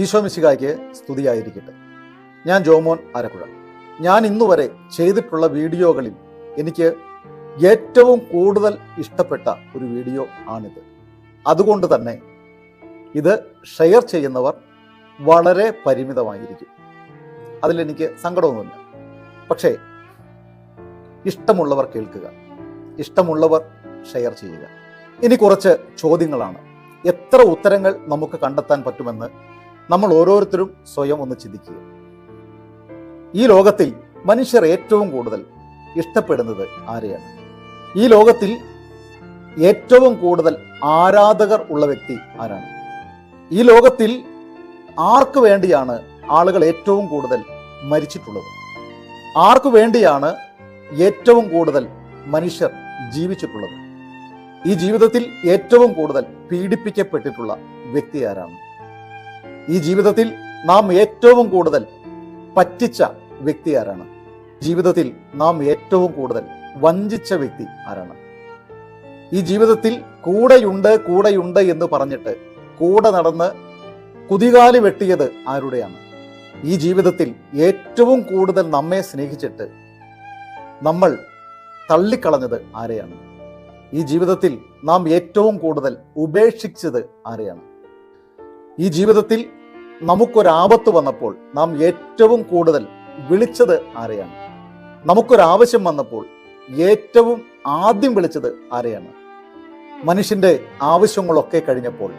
ഈശോ മിശികായ്ക്ക് സ്തുതിയായിരിക്കട്ടെ. ഞാൻ ജോമോൻ ആരപ്പുഴ ഞാൻ ഇന്നുവരെ ചെയ്തിട്ടുള്ള വീഡിയോകളിൽ എനിക്ക് ഏറ്റവും കൂടുതൽ ഇഷ്ടപ്പെട്ട ഒരു വീഡിയോ ആണിത്. അതുകൊണ്ട് തന്നെ ഇത് ഷെയർ ചെയ്യുന്നവർ വളരെ പരിമിതമായിരിക്കും. അതിലെനിക്ക് സങ്കടമൊന്നുമില്ല. പക്ഷേ ഇഷ്ടമുള്ളവർ കേൾക്കുക. ഇഷ്ടമുള്ളവർ ഷെയർ ചെയ്യുക. ഇനി കുറച്ച് ചോദ്യങ്ങളാണ്. എത്ര ഉത്തരങ്ങൾ നമുക്ക് കണ്ടെത്താൻ പറ്റുമെന്ന് നമ്മൾ ഓരോരുത്തരും സ്വയം ഒന്ന് ചിന്തിക്കുക. ഈ ലോകത്തിൽ മനുഷ്യർ ഏറ്റവും കൂടുതൽ ഇഷ്ടപ്പെടുന്നത് ആരെയാണ്? ഈ ലോകത്തിൽ ഏറ്റവും കൂടുതൽ ആരാധകർ ഉള്ള വ്യക്തി ആരാണ്? ഈ ലോകത്തിൽ ആർക്കു വേണ്ടിയാണ് ആളുകൾ ഏറ്റവും കൂടുതൽ മരിച്ചിട്ടുള്ളത്? ആർക്കു വേണ്ടിയാണ് ഏറ്റവും കൂടുതൽ മനുഷ്യർ ജീവിച്ചിട്ടുള്ളത്? ഈ ജീവിതത്തിൽ ഏറ്റവും കൂടുതൽ പീഡിപ്പിക്കപ്പെട്ടിട്ടുള്ള വ്യക്തി ആരാണ്? ഈ ജീവിതത്തിൽ നാം ഏറ്റവും കൂടുതൽ പറ്റിച്ച വ്യക്തി ആരാണ്? ജീവിതത്തിൽ നാം ഏറ്റവും കൂടുതൽ വഞ്ചിച്ച വ്യക്തി ആരാണ്? ഈ ജീവിതത്തിൽ കൂടെയുണ്ട് കൂടെയുണ്ട് എന്ന് പറഞ്ഞിട്ട് കൂടെ നടന്ന് കുതികാൽ വെട്ടിയത് ആരുടെയാണ്? ഈ ജീവിതത്തിൽ ഏറ്റവും കൂടുതൽ നമ്മെ സ്നേഹിച്ചിട്ട് നമ്മൾ തള്ളിക്കളഞ്ഞത് ആരെയാണ്? ഈ ജീവിതത്തിൽ നാം ഏറ്റവും കൂടുതൽ ഉപേക്ഷിച്ചത് ആരെയാണ്? ഈ ജീവിതത്തിൽ നമുക്കൊരാപത്ത് വന്നപ്പോൾ നാം ഏറ്റവും കൂടുതൽ വിളിച്ചത് ആരെയാണ്? നമുക്കൊരാവശ്യം വന്നപ്പോൾ ഏറ്റവും ആദ്യം വിളിച്ചത് ആരെയാണ്? മനുഷ്യന്റെ ആവശ്യങ്ങളൊക്കെ കഴിഞ്ഞപ്പോൾ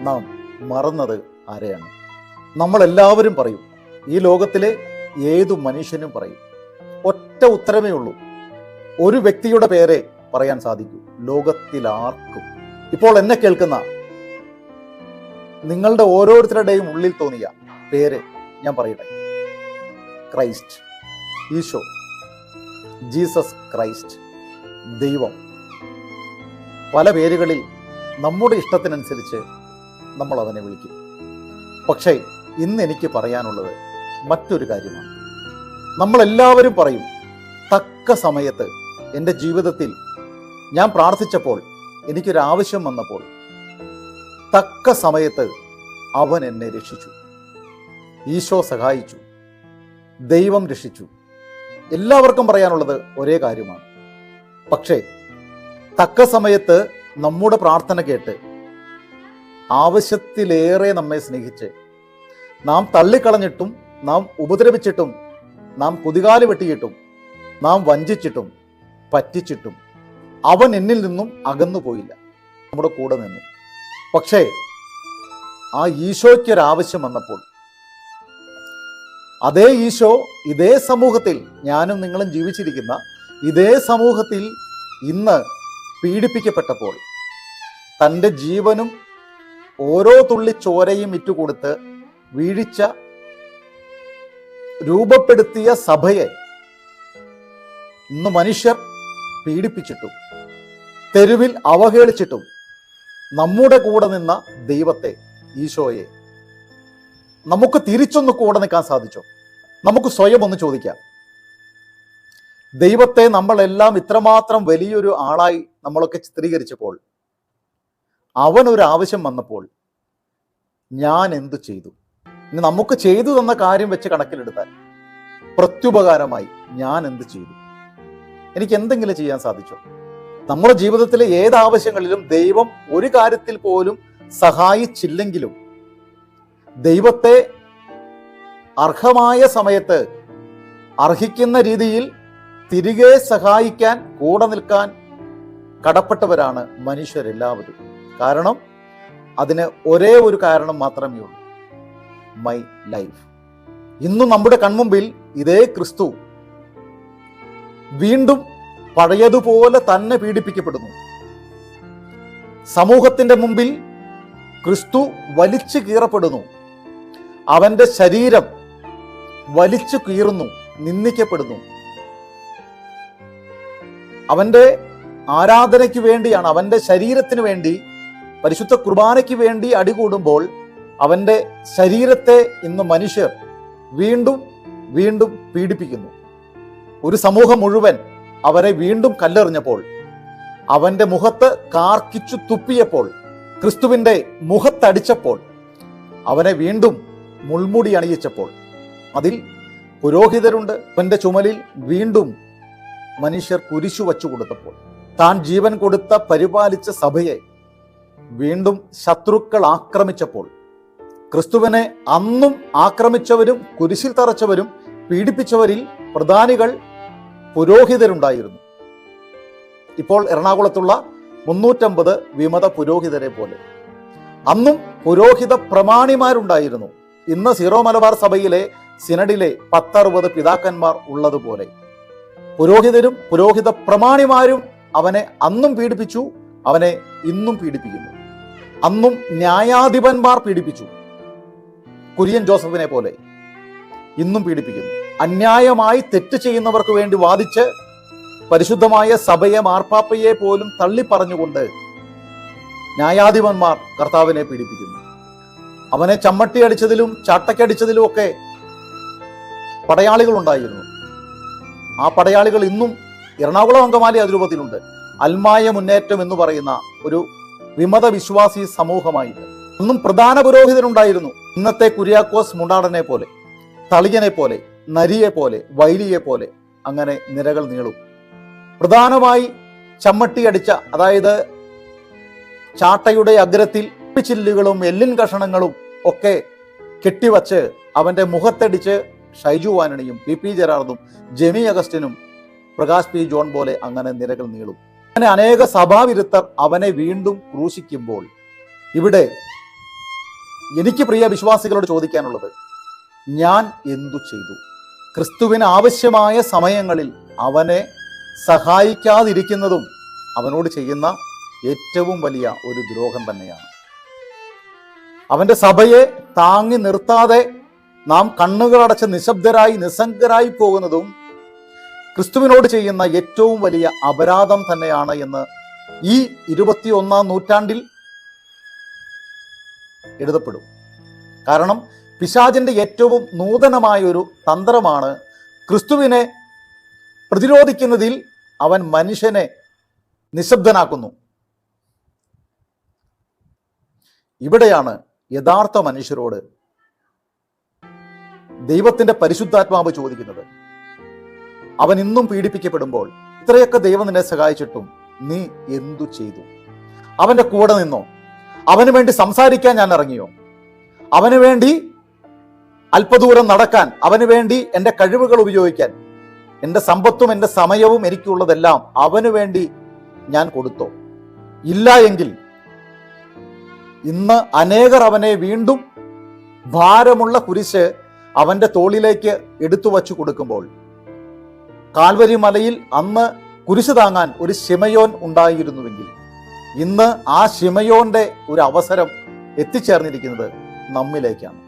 നാം മറന്നത് ആരെയാണ്? നമ്മളെല്ലാവരും പറയും ഈ ലോകത്തിലെ ഏതു മനുഷ്യനും പറയും ഒറ്റ ഉത്തരമേ ഉള്ളൂ. ഒരു വ്യക്തിയുടെ പേരെ പറയാൻ സാധിക്കൂ ലോകത്തിലാർക്കും. ഇപ്പോൾ എന്നെ കേൾക്കുന്ന നിങ്ങളുടെ ഓരോരുത്തരുടെയും ഉള്ളിൽ തോന്നിയ പേര് ഞാൻ പറയട്ടെ? ക്രൈസ്റ്റ്. ഈശോ. Jesus Christ. ദൈവം. പല പേരുകളിൽ നമ്മുടെ ഇഷ്ടത്തിനനുസരിച്ച് നമ്മൾ അവനെ വിളിക്കും. പക്ഷേ ഇന്ന് എനിക്ക് പറയാനുള്ളത് മറ്റൊരു കാര്യമാണ്. നമ്മളെല്ലാവരും പറയും തക്ക സമയത്ത് എന്റെ ജീവിതത്തിൽ ഞാൻ പ്രാർത്ഥിച്ചപ്പോൾ എനിക്കൊരാവശ്യം വന്നപ്പോൾ തക്ക സമയത്ത് അവൻ എന്നെ രക്ഷിച്ചു. ഈശോ സഹായിച്ചു. ദൈവം രക്ഷിച്ചു. എല്ലാവർക്കും പറയാനുള്ളത് ഒരേ കാര്യമാണ്. പക്ഷേ തക്ക സമയത്ത് നമ്മുടെ പ്രാർത്ഥന കേട്ട് ആവശ്യത്തിലേറെ നമ്മെ സ്നേഹിച്ച് നാം തള്ളിക്കളഞ്ഞിട്ടും നാം ഉപദ്രവിച്ചിട്ടും നാം കുതികാൽ വെട്ടിയിട്ടും നാം വഞ്ചിച്ചിട്ടും പറ്റിച്ചിട്ടും അവൻ എന്നിൽ നിന്നും അകന്നു പോയില്ല നമ്മുടെ കൂടെ നിന്നു. പക്ഷേ ആ ഈശോയ്ക്കൊരാവശ്യം വന്നപ്പോൾ അതേ ഈശോ ഇതേ സമൂഹത്തിൽ ഞാനും നിങ്ങളും ജീവിച്ചിരിക്കുന്ന ഇതേ സമൂഹത്തിൽ ഇന്ന് പീഡിപ്പിക്കപ്പെട്ടപ്പോൾ തന്റെ ജീവനും ഓരോ തുള്ളി ചോരയും ഇറ്റുകൊടുത്ത് വീഴിച്ച രൂപപ്പെടുത്തിയ സഭയെ ഇന്ന് മനുഷ്യർ പീഡിപ്പിച്ചിട്ടും തെരുവിൽ അവഹേളിച്ചിട്ടും നമ്മുടെ കൂടെ നിന്ന ദൈവത്തെ ഈശോയെ നമുക്ക് തിരിച്ചൊന്ന് കൂടെ നിൽക്കാൻ സാധിച്ചോ? നമുക്ക് സ്വയം ഒന്ന് ചോദിക്കാം. ദൈവത്തെ നമ്മളെല്ലാം ഇത്രമാത്രം വലിയൊരു ആളായി നമ്മളൊക്കെ ചിത്രീകരിച്ചപ്പോൾ അവൻ ഒരു ആവശ്യം വന്നപ്പോൾ ഞാൻ എന്തു ചെയ്തു? ഇനി നമുക്ക് ചെയ്തു തന്ന കാര്യം വെച്ച് കണക്കിലെടുത്താൽ പ്രത്യുപകാരമായി ഞാൻ എന്ത് ചെയ്തു? എനിക്ക് എന്തെങ്കിലും ചെയ്യാൻ സാധിച്ചോ? നമ്മുടെ ജീവിതത്തിലെ ഏത് ആവശ്യങ്ങളിലും ദൈവം ഒരു കാര്യത്തിൽ പോലും സഹായിച്ചില്ലെങ്കിലും ദൈവത്തെ അർഹമായ സമയത്ത് അർഹിക്കുന്ന രീതിയിൽ തിരികെ സഹായിക്കാൻ കൂടെ നിൽക്കാൻ കടപ്പെട്ടവരാണ് മനുഷ്യരെല്ലാവരും. കാരണം അതിന് ഒരേ ഒരു കാരണം മാത്രമേ ഉള്ളൂ. മൈ ലൈഫ് ഇന്നും നമ്മുടെ കൺമുമ്പിൽ ഇതേ ക്രിസ്തു വീണ്ടും പഴയതുപോലെ തന്നെ പീഡിപ്പിക്കപ്പെടുന്നു. സമൂഹത്തിന്റെ മുമ്പിൽ ക്രിസ്തു വലിച്ചു കീറപ്പെടുന്നു. അവന്റെ ശരീരം വലിച്ചു കീറുന്നു നിന്ദിക്കപ്പെടുന്നു. അവന്റെ ആരാധനയ്ക്ക് വേണ്ടിയാണ് അവന്റെ ശരീരത്തിന് വേണ്ടി പരിശുദ്ധ കുർബാനയ്ക്ക് വേണ്ടി അടികൂടുമ്പോൾ അവന്റെ ശരീരത്തെ ഇന്ന് മനുഷ്യർ വീണ്ടും വീണ്ടും പീഡിപ്പിക്കുന്നു. ഒരു സമൂഹം മുഴുവൻ അവരെ വീണ്ടും കല്ലെറിഞ്ഞപ്പോൾ അവന്റെ മുഖത്ത് കാർക്കിച്ചു തുപ്പിയപ്പോൾ ക്രിസ്തുവിന്റെ മുഖത്തടിച്ചപ്പോൾ അവനെ വീണ്ടും മുൾമുടി അണിയിച്ചപ്പോൾ. അതിൽ പുരോഹിതരുണ്ട്. അവന്റെ ചുമലിൽ വീണ്ടും മനുഷ്യർ കുരിശു വച്ചു കൊടുത്തപ്പോൾ. താൻ ജീവൻ കൊടുത്ത പരിപാലിച്ച സഭയെ വീണ്ടും ശത്രുക്കൾ ആക്രമിച്ചപ്പോൾ. ക്രിസ്തുവിനെ അന്നും ആക്രമിച്ചവരും കുരിശിൽ തറച്ചവരും പീഡിപ്പിച്ചവരിൽ പ്രധാനികൾ പുരോഹിതരുണ്ടായിരുന്നു. ഇപ്പോൾ എറണാകുളത്തുള്ള മുന്നൂറ്റമ്പത് വിമത പുരോഹിതരെ പോലെ. അന്നും പുരോഹിത പ്രമാണിമാരുണ്ടായിരുന്നു. ഇന്ന് സീറോ മലബാർ സഭയിലെ സിനഡിലെ പത്തറുപത് പിതാക്കന്മാർ ഉള്ളതുപോലെ. പുരോഹിതരും പുരോഹിത പ്രമാണിമാരും അവനെ അന്നും പീഡിപ്പിച്ചു അവനെ ഇന്നും പീഡിപ്പിക്കുന്നു. അന്നും ന്യായാധിപന്മാർ പീഡിപ്പിച്ചു. കുര്യൻ ജോസഫിനെ പോലെ. ഇന്നും പീഡിപ്പിക്കുന്നു. അന്യായമായി തെറ്റ് ചെയ്യുന്നവർക്ക് വേണ്ടി വാദിച്ച് പരിശുദ്ധമായ സഭയെ മാർപ്പാപ്പയെ പോലും തള്ളിപ്പറഞ്ഞുകൊണ്ട് ന്യായാധിപന്മാർ കർത്താവിനെ പീഡിപ്പിക്കുന്നു. അവനെ ചമ്മട്ടി അടിച്ചതിലും ചാട്ടക്കടിച്ചതിലും ഒക്കെ പടയാളികൾ ഉണ്ടായിരുന്നു. ആ പടയാളികൾ ഇന്നും എറണാകുളം അങ്കമാലി അതിരൂപത്തിലുണ്ട്. അൽമായ മുന്നേറ്റം എന്ന് പറയുന്ന ഒരു വിമത വിശ്വാസി സമൂഹമായിട്ട്. ഒന്നും പ്രധാന പുരോഹിതനുണ്ടായിരുന്നു ഇന്നത്തെ കുര്യാക്കോസ് മുണ്ടാടനെ പോലെ. തളിയനെ പോലെ നരിയെ പോലെ വൈലിയെ പോലെ അങ്ങനെ നിരകൾ നീളും. പ്രധാനമായി ചമ്മട്ടി അടിച്ച അതായത് ചാട്ടയുടെ അഗ്രത്തിൽ ചില്ലുകളും എല്ലിൻ കഷണങ്ങളും ഒക്കെ കെട്ടിവച്ച് അവന്റെ മുഖത്തടിച്ച് ഷൈജു വാനണിയും പി പി ജെറാർദും ജെമി അഗസ്റ്റിനും പ്രകാശ് പി ജോൺ പോലെ അങ്ങനെ നിരകൾ നീളും. അങ്ങനെ അനേക സഭാവിരുദ്ധർ അവനെ വീണ്ടും ക്രൂശിക്കുമ്പോൾ ഇവിടെ എനിക്ക് പ്രിയ വിശ്വാസികളോട് ചോദിക്കാനുള്ളത് ഞാൻ എന്തു ചെയ്തു? ക്രിസ്തുവിന് ആവശ്യമായ സമയങ്ങളിൽ അവനെ സഹായിക്കാതിരിക്കുന്നതും അവനോട് ചെയ്യുന്ന ഏറ്റവും വലിയ ഒരു ദ്രോഹം തന്നെയാണ്. അവന്റെ സഭയെ താങ്ങി നിർത്താതെ നാം കണ്ണുകളടച്ച് നിശബ്ദരായി നിസ്സംഗരായി പോകുന്നതും ക്രിസ്തുവിനോട് ചെയ്യുന്ന ഏറ്റവും വലിയ അപരാധം തന്നെയാണ് എന്ന് ഈ ഇരുപത്തിയൊന്നാം നൂറ്റാണ്ടിൽ എഴുതപ്പെടും. കാരണം പിശാചിന്റെ ഏറ്റവും നൂതനമായ ഒരു തന്ത്രമാണ് ക്രിസ്തുവിനെ പ്രതിരോധിക്കുന്നതിൽ അവൻ മനുഷ്യനെ നിശബ്ദനാക്കുന്നു. ഇവിടെയാണ് യഥാർത്ഥ മനുഷ്യരോട് ദൈവത്തിന്റെ പരിശുദ്ധാത്മാവ് ചോദിക്കുന്നത്. അവൻ ഇന്നും പീഡിപ്പിക്കപ്പെടുമ്പോൾ ഇത്രയൊക്കെ ദൈവം നിന്നെ സഹായിച്ചിട്ടും നീ എന്തു ചെയ്തു? അവന്റെ കൂടെ നിന്നോ? അവന് വേണ്ടി സംസാരിക്കാൻ ഞാൻ ഇറങ്ങിയോ? അവന് വേണ്ടി അല്പദൂരം നടക്കാൻ അവന് വേണ്ടി എന്റെ കഴിവുകൾ ഉപയോഗിക്കാൻ എന്റെ സമ്പത്തും എന്റെ സമയവും എനിക്കുള്ളതെല്ലാം അവന് വേണ്ടി ഞാൻ കൊടുത്തു. ഇല്ല എങ്കിൽ ഇന്ന് അനേകർ അവനെ വീണ്ടും ഭാരമുള്ള കുരിശ് അവന്റെ തോളിലേക്ക് എടുത്തു വച്ചു കൊടുക്കുമ്പോൾ കാൽവരി മലയിൽ അന്ന് കുരിശ് താങ്ങാൻ ഒരു ശിമയോൻ ഉണ്ടായിരുന്നുവെങ്കിൽ ഇന്ന് ആ ശിമയോന്റെ ഒരു അവസരം എത്തിച്ചേർന്നിരിക്കുന്നത് നമ്മിലേക്കാണ്.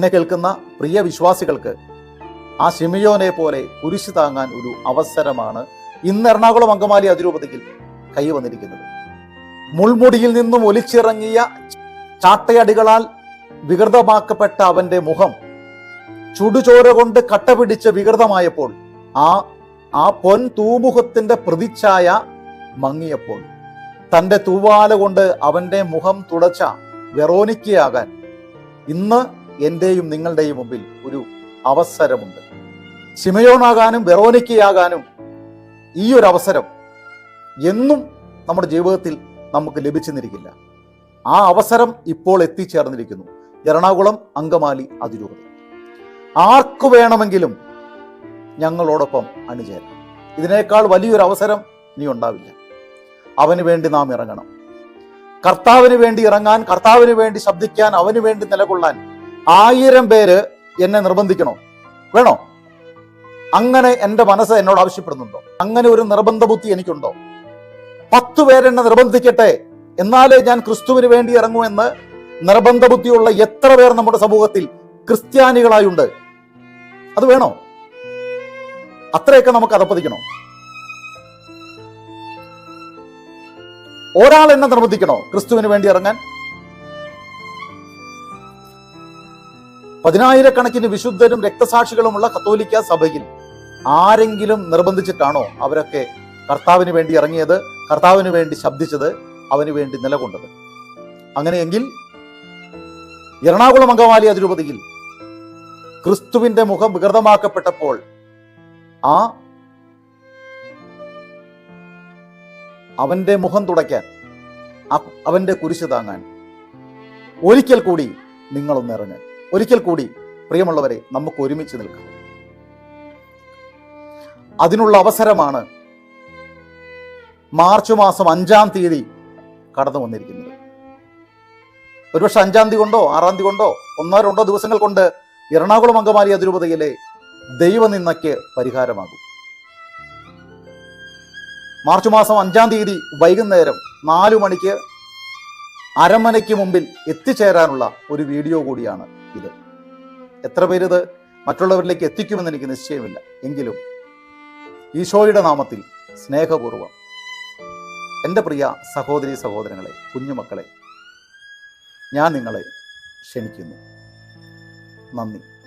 എന്നെ കേൾക്കുന്ന പ്രിയ വിശ്വാസികൾക്ക് ആ ഷിമിയോനെ പോലെ കുരിശ് താങ്ങാൻ ഒരു അവസരമാണ് ഇന്ന് എറണാകുളം അങ്കമാലി അതിരൂപതയിൽ കൈവന്നിരിക്കുന്നത് മുൾമുടിയിൽ നിന്നും ഒലിച്ചിറങ്ങിയ ചാട്ടയടികളാൽ വികൃതമാക്കപ്പെട്ട അവന്റെ മുഖം ചുടുചോര കൊണ്ട് കട്ട പിടിച്ച് വികൃതമായപ്പോൾ ആ ആ പൊൻ തൂമുഖത്തിന്റെ പ്രതിച്ഛായ മങ്ങിയപ്പോൾ. തന്റെ തൂവാല കൊണ്ട് അവന്റെ മുഖം തുടച്ച വെറോനിക്കയാകാൻ ഇന്ന് എന്റെയും നിങ്ങളുടെയും മുമ്പിൽ ഒരു അവസരമുണ്ട്. ശിമയോണാകാനും വെറോനിക്കയാകാനും ഈ ഒരു അവസരം എന്നും നമ്മുടെ ജീവിതത്തിൽ നമുക്ക് ലഭിച്ചെന്നിരിക്കില്ല. ആ അവസരം ഇപ്പോൾ എത്തിച്ചേർന്നിരിക്കുന്നു. എറണാകുളം അങ്കമാലി അതിരൂപത. ആർക്കു വേണമെങ്കിലും ഞങ്ങളോടൊപ്പം അണിചേരാം ഇതിനേക്കാൾ വലിയൊരു അവസരം ഇനി ഉണ്ടാവില്ല. അവന് വേണ്ടി നാം ഇറങ്ങണം. കർത്താവിന് വേണ്ടി ഇറങ്ങാൻ കർത്താവിന് വേണ്ടി ശബ്ദിക്കാൻ അവന് വേണ്ടി നിലകൊള്ളാൻ ആയിരം പേര് എന്നെ നിർബന്ധിക്കണോ? വേണോ? അങ്ങനെ എന്റെ മനസ്സ് എന്നോട് ആവശ്യപ്പെടുന്നുണ്ടോ? അങ്ങനെ ഒരു നിർബന്ധ ബുദ്ധി എനിക്കുണ്ടോ? പത്തു പേരെന്നെ നിർബന്ധിക്കട്ടെ എന്നാലേ ഞാൻ ക്രിസ്തുവിന് വേണ്ടി ഇറങ്ങൂ എന്ന് നിർബന്ധ ബുദ്ധിയുള്ള എത്ര പേർ നമ്മുടെ സമൂഹത്തിൽ ക്രിസ്ത്യാനികളായുണ്ട്. അത് വേണോ? അത്രയൊക്കെ നമുക്ക് അതപ്പതിക്കണോ? ഒരാൾ എന്നെ നിർബന്ധിക്കണോ ക്രിസ്തുവിന് വേണ്ടി ഇറങ്ങാൻ? പതിനായിരക്കണക്കിന് വിശുദ്ധരും രക്തസാക്ഷികളുമുള്ള കത്തോലിക്ക സഭയിൽ ആരെങ്കിലും നിർബന്ധിച്ചിട്ടാണോ അവരൊക്കെ കർത്താവിന് വേണ്ടി ഇറങ്ങിയത് കർത്താവിന് വേണ്ടി ശബ്ദിച്ചത് അവന് വേണ്ടി നിലകൊണ്ടത്? അങ്ങനെയെങ്കിൽ എറണാകുളം അങ്കമാലി അതിരൂപതയിൽ ക്രിസ്തുവിന്റെ മുഖം വികൃതമാക്കപ്പെട്ടപ്പോൾ ആ അവന്റെ മുഖം തുടയ്ക്കാൻ അവന്റെ കുരിശ് താങ്ങാൻ ഒരിക്കൽ കൂടി നിങ്ങളൊന്ന് ഇറങ്ങ്. ഒരിക്കൽ കൂടി പ്രിയമുള്ളവരെ നമുക്ക് ഒരുമിച്ച് നിൽക്കാം. അതിനുള്ള അവസരമാണ് മാർച്ച് മാസം അഞ്ചാം തീയതി കടന്നു വന്നിരിക്കുന്നത്. ഒരുപക്ഷെ അഞ്ചാം തീയതി കൊണ്ടോ ആറാം തീയതി കൊണ്ടോ ഒന്നോ രണ്ടോ ദിവസങ്ങൾ കൊണ്ട് എറണാകുളം അങ്കമാലി അതിരൂപതയിലെ ദൈവനിന്ദയ്ക്ക് പരിഹാരമാകും. മാർച്ച് മാസം അഞ്ചാം തീയതി വൈകുന്നേരം നാലു മണിക്ക് അരമനയ്ക്ക് മുമ്പിൽ എത്തിച്ചേരാനുള്ള ഒരു വീഡിയോ കൂടിയാണ് എത്ര പേര് ഇത് മറ്റുള്ളവരിലേക്ക് എത്തിക്കുമെന്ന് എനിക്ക് നിശ്ചയമില്ല. എങ്കിലും ഈശോയുടെ നാമത്തിൽ സ്നേഹപൂർവം എന്റെ പ്രിയ സഹോദരി സഹോദരങ്ങളെ കുഞ്ഞുമക്കളെ ഞാൻ നിങ്ങളെ ക്ഷണിക്കുന്നു. നന്ദി.